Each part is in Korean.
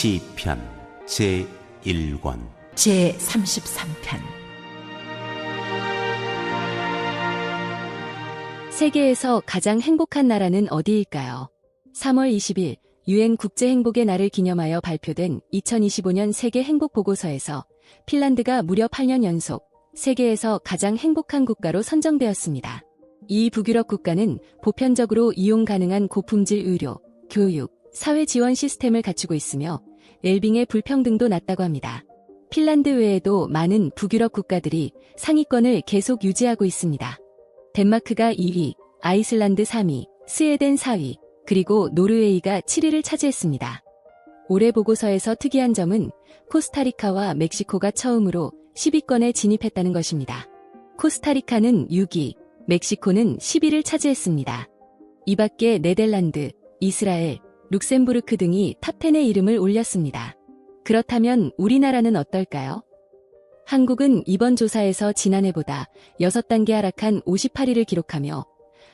시편 제1권 제 33편 세계에서 가장 행복한 나라는 어디일까요? 3월 20일 유엔 국제행복의 날을 기념하여 발표된 2025년 세계 행복 보고서에서 핀란드가 무려 8년 연속 세계에서 가장 행복한 국가로 선정되었습니다. 이 북유럽 국가는 보편적으로 이용 가능한 고품질 의료, 교육, 사회 지원 시스템을 갖추고 있으며 웰빙의 불평등도 낮다고 합니다. 핀란드 외에도 많은 북유럽 국가들이 상위권을 계속 유지하고 있습니다. 덴마크가 2위, 아이슬란드 3위, 스웨덴 4위, 그리고 노르웨이가 7위를 차지했습니다. 올해 보고서에서 특이한 점은 코스타리카와 멕시코가 처음으로 10위권에 진입했다는 것입니다. 코스타리카는 6위, 멕시코는 10위를 차지했습니다. 이 밖에 네덜란드, 이스라엘, 룩셈부르크 등이 탑10의 이름을 올렸습니다. 그렇다면 우리나라는 어떨까요? 한국은 이번 조사에서 지난해보다 6단계 하락한 58위를 기록하며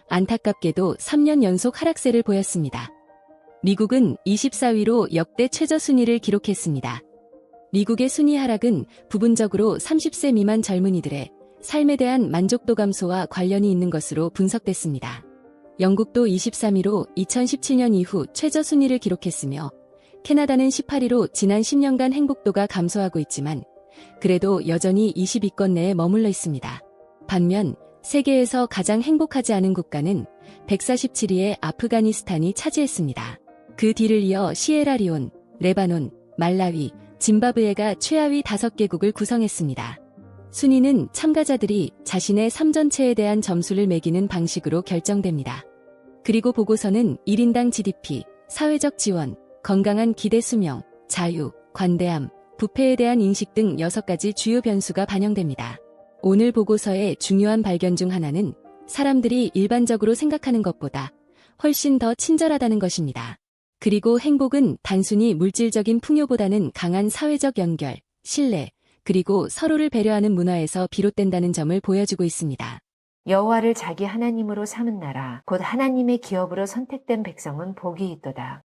안타깝게도 3년 연속 하락세를 보였습니다. 미국은 24위로 역대 최저 순위를 기록했습니다. 미국의 순위 하락은 부분적으로 30세 미만 젊은이들의 삶에 대한 만족도 감소와 관련이 있는 것으로 분석됐습니다. 영국도 23위로 2017년 이후 최저 순위를 기록했으며 캐나다는 18위로 지난 10년간 행복도가 감소하고 있지만 그래도 여전히 20위권 내에 머물러 있습니다. 반면 세계에서 가장 행복하지 않은 국가는 147위의 아프가니스탄이 차지했습니다. 그 뒤를 이어 시에라리온, 레바논, 말라위, 짐바브웨가 최하위 5개국을 구성했습니다. 순위는 참가자들이 자신의 삶 전체에 대한 점수를 매기는 방식으로 결정됩니다. 그리고 보고서는 1인당 GDP, 사회적 지원, 건강한 기대 수명, 자유, 관대함, 부패에 대한 인식 등 6가지 주요 변수가 반영됩니다. 오늘 보고서의 중요한 발견 중 하나는 사람들이 일반적으로 생각하는 것보다 훨씬 더 친절하다는 것입니다. 그리고 행복은 단순히 물질적인 풍요보다는 강한 사회적 연결, 신뢰, 그리고 서로를 배려하는 문화에서 비롯된다는 점을 보여주고 있습니다. 여호와를 자기 하나님으로 삼은 나라 곧 하나님의 기업으로 선택된 백성은 복이 있도다.